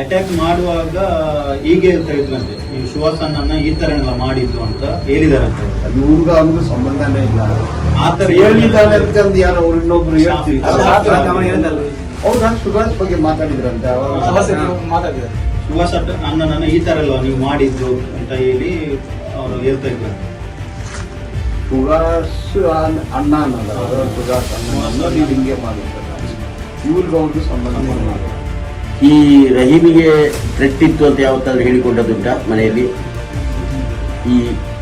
Attack ಮಾಡುವಾಗ ಹೀಗೆ ಹೇಳ್ತಾ ಹೇಳಿದ್ರಂತೆ ಈ ಸುಹಾಸನನ್ನ ಈ ತರ ಎಲ್ಲ ಮಾಡಿದ್ದು ಅಂತ ಹೇಳಿದಾರಂತೆ. ಇವ್ರಿಗ ಅವ್ರಿಗೂ ಸಂಬಂಧನೇ ಇಲ್ಲ. ಆತರ ತರ ಹೇಳಿದ್ದಾನೆ ಅಂತಂದು ಯಾರೋ ಅವ್ರು ಇನ್ನೊಬ್ರು ಹೇಳ್ತೀವಿ ಅಲ್ಲ, ಆ ತರ ಅವ ಹೇಳಿದಲ್ಲ. ಹೌದಾ ಸುಭಾಷ್ ಬಗ್ಗೆ ಮಾತಾಡಿದ್ರಂತೆ. ಅವಾಗ ಸುಹಾಸ ಅಣ್ಣನನ್ನ ಈ ತರ ಎಲ್ಲ ನೀವು ಮಾಡಿದ್ದು ಅಂತ ಹೇಳಿ ಅವರು ಹೇಳ್ತಾ ಇದ್ರು. ಸುಭಾಷ್ ಅಣ್ಣ ಅನ್ನಲ್ಲ ಅವರು ಸುಭಾಷ್ ಅಣ್ಣ. ಅನ್ನೋ ನೀವು ಹಿಂಗೆ ಮಾಡಿರ್ತಾರೆ ಇವ್ರಿಗೂ ಅವ್ರಿಗೂ ಸಂಬಂಧ ಇಲ್ಲ. ಈ ರಹೀಮಿಗೆ ಥ್ರೆಟ್ ಇತ್ತು ಅಂತ ಯಾವತ್ತಾದ್ರೂ ಹೇಳಿಕೊಂಡದುಂಟ ಮನೆಯಲ್ಲಿ? ಈ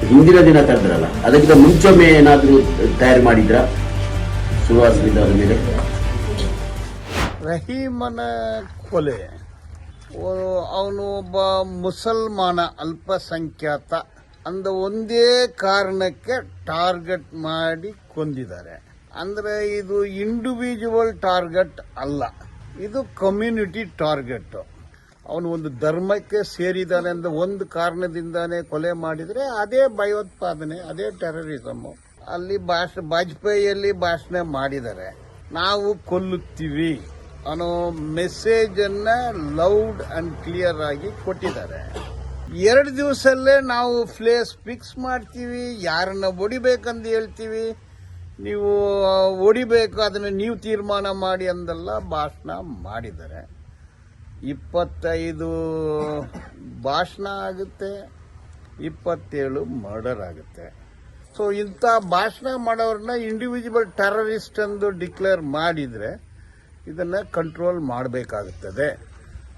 ಹಿಂದಿನ ದಿನ ಕರೆದ್ರಲ್ಲ ಅದಕ್ಕಿಂತ ಮುಂಚೊಮ್ಮೆ ಏನಾದರೂ ತಯಾರು ಮಾಡಿದ್ರ? ಸುವಾಸನಿಂದ ಮೇಲೆ. ರಹೀಮನ ಕೊಲೆ. ಅವನು ಒಬ್ಬ ಮುಸಲ್ಮಾನ ಅಲ್ಪಸಂಖ್ಯಾತ. ಅಂದ ಒಂದೇ ಕಾರಣಕ್ಕೆ ಟಾರ್ಗೆಟ್ ಮಾಡಿ ಕೊಂದಿದ್ದಾರೆ. ಅಂದ್ರೆ ಇದು ಇಂಡಿವಿಜುವಲ್ ಟಾರ್ಗೆಟ್ ಅಲ್ಲ. ಇದು ಕಮ್ಯುನಿಟಿ ಟಾರ್ಗೆಟ್ ಅವನು ಒಂದು ಧರ್ಮಕ್ಕೆ ಸೇರಿದಾನೆ ಅಂತ ಒಂದು ಕಾರಣದಿಂದಾನೇ ಕೊಲೆ ಮಾಡಿದರೆ ಅದೇ ಭಯೋತ್ಪಾದನೆ, ಅದೇ ಟೆರರಿಸಮ್ ಅಲ್ಲಿ ಭಾಷ, ವಾಜಪೇಯಿಯಲ್ಲಿ ಭಾಷಣ ಮಾಡಿದ್ದಾರೆ ನಾವು ಕೊಲ್ಲುತ್ತೀವಿ ಅನ್ನೋ ಮೆಸೇಜ್ ಅನ್ನ ಲೌಡ್ ಅಂಡ್ ಕ್ಲಿಯರ್ ಆಗಿ ಕೊಟ್ಟಿದ್ದಾರೆ. ಎರಡು ದಿವಸಲ್ಲೇ ನಾವು ಪ್ಲೇಸ್ ಫಿಕ್ಸ್ ಮಾಡ್ತೀವಿ, ಯಾರನ್ನ ಹೊಡಿಬೇಕಂತ ಹೇಳ್ತೀವಿ ನೀವು ಹೊಡಿಬೇಕು ಅದನ್ನು ನೀವು ತೀರ್ಮಾನ ಮಾಡಿ ಅಂದೆಲ್ಲ, ಭಾಷಣ ಮಾಡಿದ್ದಾರೆ ಇಪ್ಪತ್ತೈದು ಭಾಷಣ ಆಗುತ್ತೆ, ಇಪ್ಪತ್ತೇಳು ಮರ್ಡರ್ ಆಗುತ್ತೆ. ಸೊ ಇಂಥ ಭಾಷಣ ಮಾಡೋರನ್ನ ಇಂಡಿವಿಜುವಲ್ ಟೆರರಿಸ್ಟ್ ಎಂದು ಡಿಕ್ಲೇರ್ ಮಾಡಿದರೆ, ಇದನ್ನು ಕಂಟ್ರೋಲ್ ಮಾಡಬೇಕಾಗುತ್ತದೆ.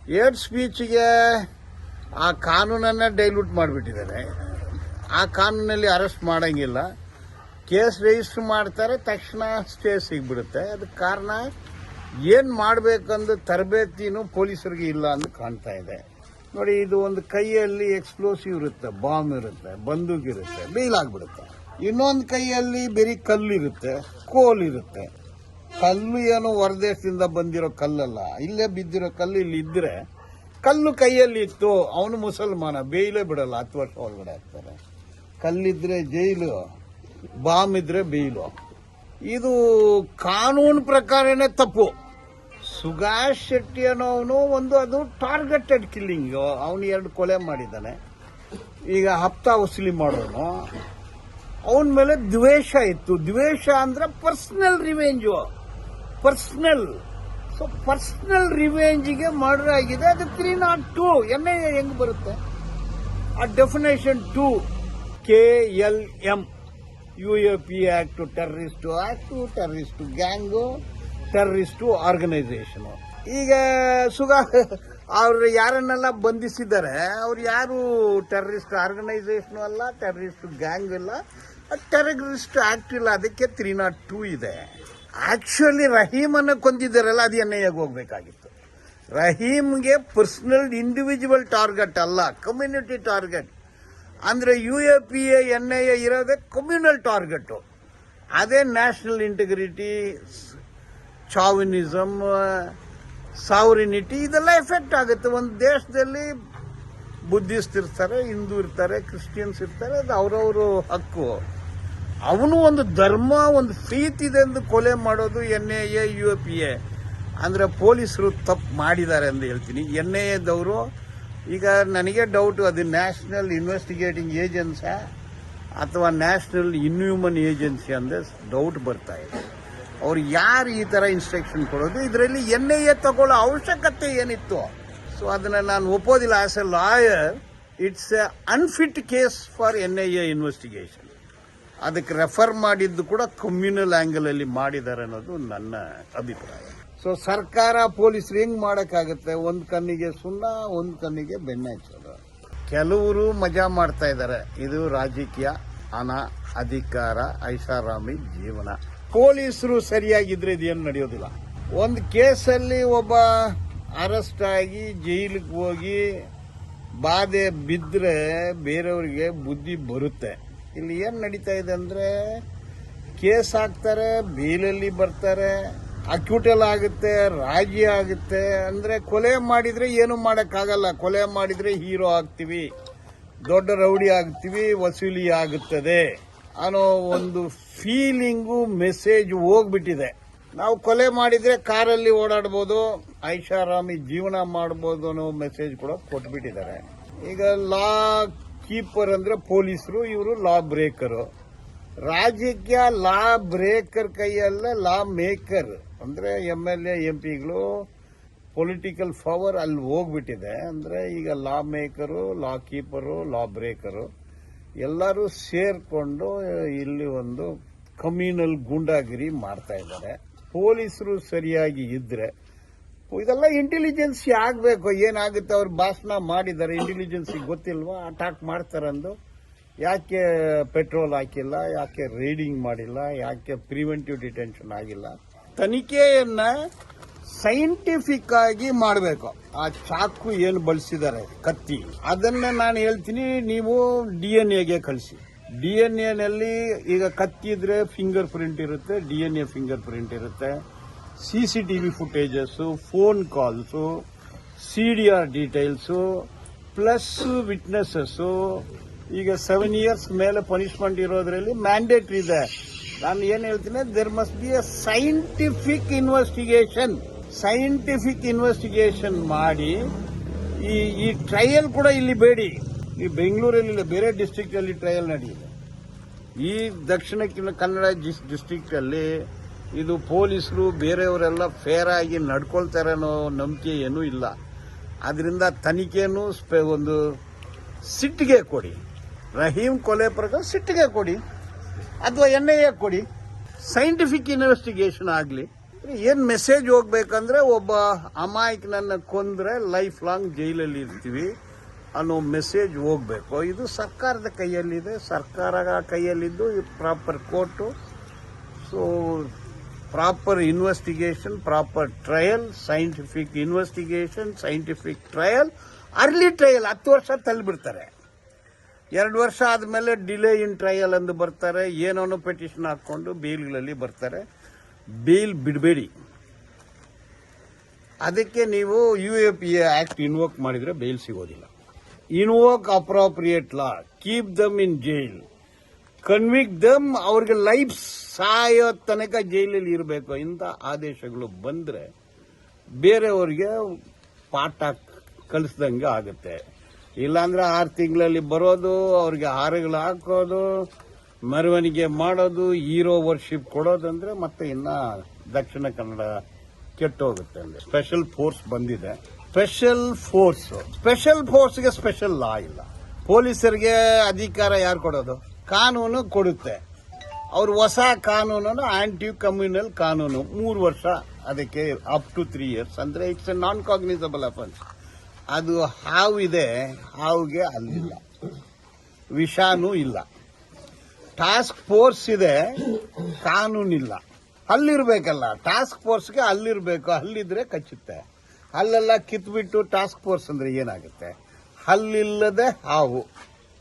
ಏಡ್ ಸ್ಪೀಚ್ಗೆ ಆ ಕಾನೂನನ್ನು ಡೈಲ್ಯೂಟ್ ಮಾಡಿಬಿಟ್ಟಿದ್ದಾರೆ. ಆ ಕಾನೂನಲ್ಲಿ ಅರೆಸ್ಟ್ ಮಾಡೋಂಗಿಲ್ಲ. ಕೇಸ್ ರಿಜಿಸ್ಟರ್ ಮಾಡ್ತಾರೆ, ತಕ್ಷಣ ಸ್ಟೇ ಸಿಗ್ಬಿಡುತ್ತೆ. ಅದಕ್ಕೆ ಕಾರಣ, ಏನು ಮಾಡಬೇಕಂದು ತರಬೇತಿನೂ ಪೊಲೀಸರಿಗೆ ಇಲ್ಲ ಅಂತ ಕಾಣ್ತಾ ಇದೆ. ನೋಡಿ, ಇದು ಒಂದು ಕೈಯಲ್ಲಿ ಎಕ್ಸ್ಪ್ಲೋಸಿವ್ ಇರುತ್ತೆ ಬಾಂಬ್ ಇರುತ್ತೆ, ಬಂದೂಕ್ ಇರುತ್ತೆ ಬೀಲಾಗ್ಬಿಡುತ್ತೆ ಇನ್ನೊಂದು ಕೈಯಲ್ಲಿ ಬರೀ ಕಲ್ಲು ಇರುತ್ತೆ ಕೋಲ್ ಇರುತ್ತೆ. ಕಲ್ಲು ಏನು ಹೊರದೇಶದಿಂದ ಬಂದಿರೋ ಕಲ್ಲಲ್ಲ. ಇಲ್ಲೇ ಬಿದ್ದಿರೋ ಕಲ್ಲು ಇಲ್ಲಿ ಇದ್ದರೆ ಕಲ್ಲು ಕೈಯಲ್ಲಿ ಇತ್ತು, ಅವನು ಮುಸಲ್ಮಾನ, ಬೇಯಲೇ ಬಿಡಲ್ಲ, ಹತ್ತು ವರ್ಷ ಒಳಗಡೆ ಹಾಕ್ತಾರೆ ಕಲ್ಲಿದ್ರೆ ಜೈಲು. ಬಾಂಬ್ ಇದ್ರೆ ಬೀಲು. ಇದು ಕಾನೂನು ಪ್ರಕಾರನೇ ತಪ್ಪು. ಸುಗಾಶ್ ಶೆಟ್ಟಿ ಅನ್ನೋನು ಒಂದು ಅದು ಟಾರ್ಗೆಟೆಡ್ ಕಿಲ್ಲಿಂಗ್ ಅವನು ಎರಡು ಕೊಲೆ ಮಾಡಿದ್ದಾನೆ. ಈಗ ಹಪ್ತಾ ವಸೂಲಿ ಮಾಡೋನು. ಅವನ ಮೇಲೆ ದ್ವೇಷ ಇತ್ತು. ದ್ವೇಷ ಅಂದ್ರೆ personal revenge personal so personal ರಿವೆಂಜಿಗೆ murder ಆಗಿದೆ. ಅದು ತ್ರೀ ನಾಟ್ ಟೂ ಐ ಹೆಂಗ್ ಬರುತ್ತೆ? ಆ definition to K L M U A P act terrorist act terrorist gang terrorist organisation ಈಗ ಸುಗ, ಅವ್ರು ಯಾರನ್ನೆಲ್ಲ ಬಂಧಿಸಿದ್ದಾರೆ, ಅವ್ರು ಯಾರು ಟೆರ್ರಿಸ್ಟ್ ಆರ್ಗನೈಸೇಷನ್ ಅಲ್ಲ ಟೆರ್ರಿಸ್ಟ್ ಗ್ಯಾಂಗ್ ಇಲ್ಲ ಟೆರರಿಸ್ಟ್ ಆಕ್ಟ್ ಇಲ್ಲ, ಅದಕ್ಕೆ ತ್ರೀ ನಾಟ್ ಟೂ ಇದೆ. ಆಕ್ಚುಲಿ ರಹೀಮನ್ನ ಕೊಂದಿದ್ದಾರಲ್ಲ, ಅದು ಎನ್ ಐ ಹೋಗ್ಬೇಕಾಗಿತ್ತು. ರಹೀಮ್ಗೆ ಪರ್ಸನಲ್ ಇಂಡಿವಿಜುವಲ್ ಟಾರ್ಗೆಟ್ ಅಲ್ಲ ಕಮ್ಯುನಿಟಿ ಟಾರ್ಗೆಟ್ ಅಂದ್ರೆ U A P A N A ಇರೋದೇ ಕಮ್ಯುನಲ್ ಟಾರ್ಗೆಟ್ ಅದೇ ನ್ಯಾಷನಲ್ ಇಂಟಿಗ್ರಿಟಿ ಚಾವಿನಿಸಮ್ ಸಾವರಿನಿಟಿ ಇದೆಲ್ಲ ಎಫೆಕ್ಟ್ ಆಗುತ್ತೆ. ಒಂದು ದೇಶದಲ್ಲಿ ಬುದ್ಧಿಸ್ಟ್ ಇರ್ತಾರೆ, ಹಿಂದೂ ಇರ್ತಾರೆ ಕ್ರಿಶ್ಚಿಯನ್ಸ್ ಇರ್ತಾರೆ, ಅದು ಅವರವರು ಹಕ್ಕು. ಅವನು ಒಂದು ಧರ್ಮ, ಒಂದು ಫೀತ್ ಇದೆ ಎಂದು ಕೊಲೆ ಮಾಡೋದು N A A U A P A ಅಂದರೆ ಪೊಲೀಸರು ತಪ್ಪು ಮಾಡಿದ್ದಾರೆ ಅಂತ ಹೇಳ್ತೀನಿ. ಎನ್ ಐ ಎದವರು ಈಗ ನನಗೆ ಡೌಟ್ ಅದು ನ್ಯಾಷನಲ್ ಇನ್ವೆಸ್ಟಿಗೇಟಿಂಗ್ ಏಜೆನ್ಸಿ ಅಥವಾ ನ್ಯಾಷನಲ್ ಇನ್ಹ್ಯೂಮನ್ ಏಜೆನ್ಸಿ ಅಂದರೆ ಡೌಟ್ ಬರ್ತಾ ಇದೆ. ಅವ್ರು ಯಾರು ಈ ಥರ ಇನ್ಸ್ಟ್ರಕ್ಷನ್ ಕೊಡೋದು? ಇದರಲ್ಲಿ ಎನ್ ಐ ಎ ತಗೊಳ್ಳೋ ಅವಶ್ಯಕತೆ ಏನಿತ್ತು? ಸೊ ಅದನ್ನು ನಾನು ಒಪ್ಪೋದಿಲ್ಲ. As a lawyer it's a unfit case for N I A investigation ಅದಕ್ಕೆ ರೆಫರ್ ಮಾಡಿದ್ದು ಕೂಡ ಕಮ್ಯುನಲ್ ಆಂಗಲ್ ಅಲ್ಲಿ ಮಾಡಿದ್ದಾರೆ ಅನ್ನೋದು ನನ್ನ ಅಭಿಪ್ರಾಯ. ಸೊ ಸರ್ಕಾರ ಪೊಲೀಸರು ಹೆಂಗ್ ಮಾಡಕ್ಕಾಗತ್ತೆ. ಒಂದ್ ಕಣ್ಣಿಗೆ ಸುಣ್ಣ, ಒಂದ್ ಕಣ್ಣಿಗೆ ಬೆಣ್ಣೆ ಹಚ್ಚೋದು. ಕೆಲವರು ಮಜಾ ಮಾಡ್ತಾ ಇದ್ದಾರೆ ಇದು ರಾಜಕೀಯ, ಹಣ, ಅಧಿಕಾರ, ಐಷಾರಾಮಿ ಜೀವನ. ಪೊಲೀಸರು ಸರಿಯಾಗಿದ್ರೆ ಇದೇನು ನಡೆಯೋದಿಲ್ಲ. ಒಂದು ಕೇಸಲ್ಲಿ ಒಬ್ಬ ಅರೆಸ್ಟ್ ಆಗಿ ಜೈಲಿಗೆ ಹೋಗಿ ಬಾಧೆ ಬಿದ್ದರೆ ಬೇರೆಯವ್ರಿಗೆ ಬುದ್ಧಿ ಬರುತ್ತೆ. ಇಲ್ಲಿ ಏನು ನಡೀತಾ ಇದೆ ಅಂದರೆ ಕೇಸ್ ಹಾಕ್ತಾರೆ, ಬೇಲಲ್ಲಿ ಬರ್ತಾರೆ. ಅಕ್ಯೂಟಲ್ ಆಗುತ್ತೆ, ರಾಜಿ ಆಗುತ್ತೆ. ಅಂದರೆ ಕೊಲೆ ಮಾಡಿದರೆ ಏನು ಮಾಡೋಕ್ಕಾಗಲ್ಲ. ಕೊಲೆ ಮಾಡಿದರೆ ಹೀರೋ ಆಗ್ತೀವಿ, ದೊಡ್ಡ ರೌಡಿ ಆಗ್ತೀವಿ, ವಸೂಲಿ ಆಗುತ್ತದೆ ಅನ್ನೋ ಒಂದು ಫೀಲಿಂಗು ಮೆಸೇಜ್ ಹೋಗ್ಬಿಟ್ಟಿದೆ. ನಾವು ಕೊಲೆ ಮಾಡಿದ್ರೆ ಕಾರಲ್ಲಿ ಓಡಾಡ್ಬೋದು, ಐಷಾರಾಮಿ ಜೀವನ ಮಾಡ್ಬೋದು ಅನ್ನೋ ಮೆಸೇಜ್ ಕೂಡ ಕೊಟ್ಬಿಟ್ಟಿದ್ದಾರೆ. ಈಗ ಲಾ ಕೀಪರ್ ಅಂದ್ರೆ ಪೊಲೀಸರು, ಇವರು ಲಾ ಬ್ರೇಕರು ರಾಜಕೀಯ ಲಾ ಬ್ರೇಕರ್ ಕೈಯಲ್ಲ ಲಾ ಮೇಕರ್ ಅಂದ್ರೆ ಎಂ ಎಲ್ ಎ ಎಂ ಪಿಗಳು ಪೊಲಿಟಿಕಲ್ ಪವರ್ ಅಲ್ಲಿ ಹೋಗ್ಬಿಟ್ಟಿದೆ. ಅಂದ್ರೆ ಈಗ law maker law keeper law breaker ಎಲ್ಲರೂ ಸೇರಿಕೊಂಡು ಇಲ್ಲಿ ಒಂದು ಕಮ್ಯೂನಲ್ ಗೂಂಡಾಗಿರಿ ಮಾಡ್ತಾ ಇದ್ದಾರೆ. ಪೊಲೀಸರು ಸರಿಯಾಗಿ ಇದ್ದರೆ ಇದೆಲ್ಲ ಇಂಟೆಲಿಜೆನ್ಸಿ ಆಗಬೇಕು. ಏನಾಗುತ್ತೆ ಅವ್ರು ಭಾಷಣ ಮಾಡಿದ್ದಾರೆ? ಇಂಟೆಲಿಜೆನ್ಸಿಗೆ ಗೊತ್ತಿಲ್ವಾ? ಅಟ್ಯಾಕ್ ಮಾಡ್ತಾರಂದು ಯಾಕೆ ಪೆಟ್ರೋಲ್ ಹಾಕಿಲ್ಲ? ಯಾಕೆ ರೈಡಿಂಗ್ ಮಾಡಿಲ್ಲ? ಯಾಕೆ ಪ್ರಿವೆಂಟಿವ್ ಡಿಟೆನ್ಷನ್ ಆಗಿಲ್ಲ? ತನಿಖೆಯನ್ನ ಸೈಂಟಿಫಿಕ್ ಆಗಿ ಮಾಡಬೇಕು. ಆ ಚಾಕು ಏನು ಬಳಸಿದ್ದಾರೆ ಕತ್ತಿ. ಅದನ್ನ ನಾನು ಹೇಳ್ತೀನಿ, ನೀವು ಡಿ ಎನ್ ಎಗೆ ಕಳಿಸಿ. ಡಿ ಎನ್ ಎನಲ್ಲಿ ಈಗ ಕತ್ತಿದ್ರೆ ಫಿಂಗರ್ ಪ್ರಿಂಟ್ ಇರುತ್ತೆ D N A finger print ಇರುತ್ತೆ. C C T V footages phone calls C D R details plus witnesses ಈಗ ಸೆವೆನ್ ಇಯರ್ಸ್ ಮೇಲೆ ಪನಿಷ್ಮೆಂಟ್ ಇರೋದ್ರಲ್ಲಿ ಮ್ಯಾಂಡೇಟ್ರಿ ಇದೆ. ನಾನು ಏನ್ ಹೇಳ್ತೀನಿ there must be a scientific investigation scientific investigation ಮಾಡಿ ಈ ಈ ಟ್ರಯಲ್ ಕೂಡ ಇಲ್ಲಿ ಬೇಡಿ. ಈ ಬೆಂಗಳೂರಲ್ಲಿ ಇಲ್ಲ, ಬೇರೆ ಡಿಸ್ಟಿಕ್ಕಲ್ಲಿ ಟ್ರಯಲ್ ನಡೆಯಿದೆ ಈ ದಕ್ಷಿಣ ಕನ್ನಡ ಡಿಸ್ಟಿಕ್ ಅಲ್ಲಿ ಇದು ಪೊಲೀಸರು ಬೇರೆಯವರೆಲ್ಲ ಫೇರ್ ಆಗಿ ನಡ್ಕೊಳ್ತಾರೆ ಅನ್ನೋ ನಂಬಿಕೆ ಏನೂ ಇಲ್ಲ. ಅದರಿಂದ ತನಿಖೆಯನ್ನು ಒಂದು ಸಿಟ್ಟಿಗೆ ಕೊಡಿ. ರಹೀಂ ಕೊಲೆ ಪ್ರಕಾರ ಸಿಟ್ಟಿಗೆ ಕೊಡಿ. ಅಥವಾ ಎನ್ ಐ ಎ ಕೊಡಿ. ಸೈಂಟಿಫಿಕ್ ಇನ್ವೆಸ್ಟಿಗೇಷನ್ ಆಗಲಿ. ಏನು ಮೆಸೇಜ್ ಹೋಗ್ಬೇಕಂದ್ರೆ ಒಬ್ಬ ಅಮಾಯಕನನ್ನ ಕೊಂದ್ರೆ ಲೈಫ್ ಲಾಂಗ್ ಜೈಲಲ್ಲಿ ಇರ್ತೀವಿ ಅನ್ನೋ ಮೆಸೇಜ್ ಹೋಗ್ಬೇಕು. ಇದು ಸರ್ಕಾರದ ಕೈಯಲ್ಲಿದೆ. ಸರ್ಕಾರ ಕೈಯಲ್ಲಿದ್ದು proper court so proper investigation proper trial scientific investigation scientific trial early trial ಹತ್ತು ವರ್ಷ ತಳ್ಳಿಬಿಡ್ತಾರೆ. ಎರಡು ವರ್ಷ ಆದಮೇಲೆ ಡಿಲೇ ಇನ್ ಟ್ರಯಲ್ ಎಂದು ಬರ್ತಾರೆ. ಏನೋ ಪೆಟಿಷನ್ ಹಾಕ್ಕೊಂಡು ಬೇಲ್ಗಳಲ್ಲಿ ಬರ್ತಾರೆ. ಬೇಲ್ ಬಿಡಬೇಡಿ. ಅದಕ್ಕೆ ನೀವು U A P A act invoke ಮಾಡಿದ್ರೆ ಬೇಲ್ ಸಿಗೋದಿಲ್ಲ. Invoke appropriate law keep them in jail convict them ಅವ್ರಿಗೆ ಲೈಫ್ ಸಾಯೋ ತನಕ ಜೈಲಲ್ಲಿ ಇರಬೇಕು ಇಂಥ ಆದೇಶಗಳು ಬಂದ್ರೆ ಬೇರೆಯವರಿಗೆ ಪಾಠ ಕಲಿಸ್ದಂಗೆ ಆಗುತ್ತೆ. ಇಲ್ಲಾಂದ್ರೆ ಆರು ತಿಂಗಳಲ್ಲಿ ಬರೋದು ಅವ್ರಿಗೆ ಹಾರಗಳು ಹಾಕೋದು ಮೆರವಣಿಗೆ ಮಾಡೋದು ಹೀರೋ ವರ್ಷಿಪ್ ಕೊಡೋದಂದ್ರೆ ಮತ್ತೆ ಇನ್ನ ದಕ್ಷಿಣ ಕನ್ನಡ ಕೆಟ್ಟೋಗುತ್ತೆ ಅಂದ್ರೆ ಸ್ಪೆಷಲ್ ಫೋರ್ಸ್ ಬಂದಿದೆ. ಸ್ಪೆಷಲ್ ಫೋರ್ಸ್ ಸ್ಪೆಷಲ್ ಫೋರ್ಸ್ಗೆ ಸ್ಪೆಷಲ್ ಲಾ ಇಲ್ಲ. ಪೊಲೀಸರಿಗೆ ಅಧಿಕಾರ ಯಾರು ಕೊಡೋದು? ಕಾನೂನು ಕೊಡುತ್ತೆ. ಅವ್ರು ಹೊಸ ಕಾನೂನು ಆಂಟಿ ಕಮ್ಯುನಲ್ ಕಾನೂನು. ಮೂರು ವರ್ಷ ಅದಕ್ಕೆ ಅಪ್ ಟು ತ್ರೀ ಇಯರ್ಸ್ ಅಂದ್ರೆ it's a non cognizable offence ಅದು ಹಾವಿದೆ, ಹಾವಿಗೆ ಅಲ್ಲಿಲ್ಲ. ವಿಷಾನು ಇಲ್ಲ. ಟಾಸ್ಕ್ ಫೋರ್ಸ್ ಇದೆ, ಕಾನೂನಿಲ್ಲ. ಅಲ್ಲಿರ್ಬೇಕಲ್ಲ ಟಾಸ್ಕ್ ಫೋರ್ಸ್ಗೆ ಅಲ್ಲಿರ್ಬೇಕು, ಅಲ್ಲಿದ್ರೆ ಕಚ್ಚುತ್ತೆ. ಅಲ್ಲೆಲ್ಲ ಕಿತ್ಬಿಟ್ಟು ಟಾಸ್ಕ್ ಫೋರ್ಸ್ ಅಂದ್ರೆ ಏನಾಗುತ್ತೆ? ಅಲ್ಲಿಲ್ಲದೆ ಹಾವು.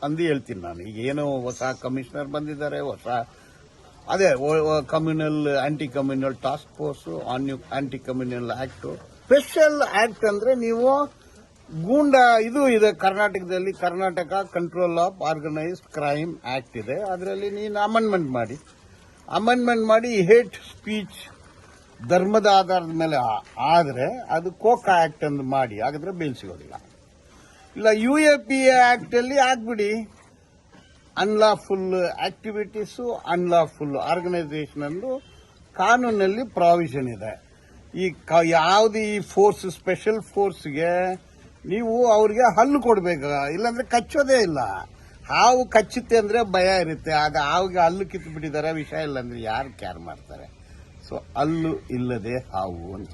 ಅಂದು ಹೇಳ್ತೀನಿ ನಾನು. ಈಗ ಏನೋ ಹೊಸ ಕಮಿಷನರ್ ಬಂದಿದ್ದಾರೆ, ಹೊಸ, ಅದೇ communal anti communal task force anti communal act special act ಅಂದ್ರೆ ನೀವು ಗೂಂಡ, ಇದು ಇದೆ ಕರ್ನಾಟಕದಲ್ಲಿ Karnataka control of organised crime act ಇದೆ. ಅದರಲ್ಲಿ ನೀನು ಅಮೆಂಡ್ಮೆಂಟ್ ಮಾಡಿ. ಅಮೆಂಡ್ಮೆಂಟ್ ಮಾಡಿ ಹೇಟ್ ಸ್ಪೀಚ್ ಧರ್ಮದ ಆಧಾರದ ಮೇಲೆ ಆದರೆ ಅದು ಕೋಕಾ ಆಕ್ಟ್ ಅಂತ ಮಾಡಿ. ಹಾಗಾದ್ರೆ ಬೇಲ್ ಸಿಗೋದಿಲ್ಲ. ಇಲ್ಲ U A P A act ಅಲ್ಲಿ ಆಗ್ಬಿಡಿ. ಅನ್ಲಾಫುಲ್ ಆಕ್ಟಿವಿಟೀಸ್ ಅನ್ಲಾಫುಲ್ ಆರ್ಗನೈಸೇಷನ್ ಎಂದು ಕಾನೂನಲ್ಲಿ ಪ್ರಾವಿಷನ್ ಇದೆ. ಈ ಯಾವ್ದು ಈ ಫೋರ್ಸ್ ಸ್ಪೆಷಲ್ ಫೋರ್ಸ್ಗೆ ನೀವು ಅವ್ರಿಗೆ ಹಲ್ಲು ಕೊಡಬೇಕು. ಇಲ್ಲಾಂದ್ರೆ ಕಚ್ಚೋದೇ ಇಲ್ಲ. ಹಾವು ಕಚ್ಚುತ್ತೆ ಅಂದ್ರೆ ಭಯ ಇರುತ್ತೆ. ಆಗ ಹಾವಿಗೆ ಹಲ್ಲು ಕಿತ್ತು ಬಿಟ್ಟಿದ್ದಾರೆ ವಿಷಯ ಇಲ್ಲ ಅಂದ್ರೆ ಯಾರು ಕ್ಯಾರ್ ಮಾಡ್ತಾರೆ? ಸೊ ಹಲ್ಲು ಇಲ್ಲದೆ ಹಾವು ಅಂತ.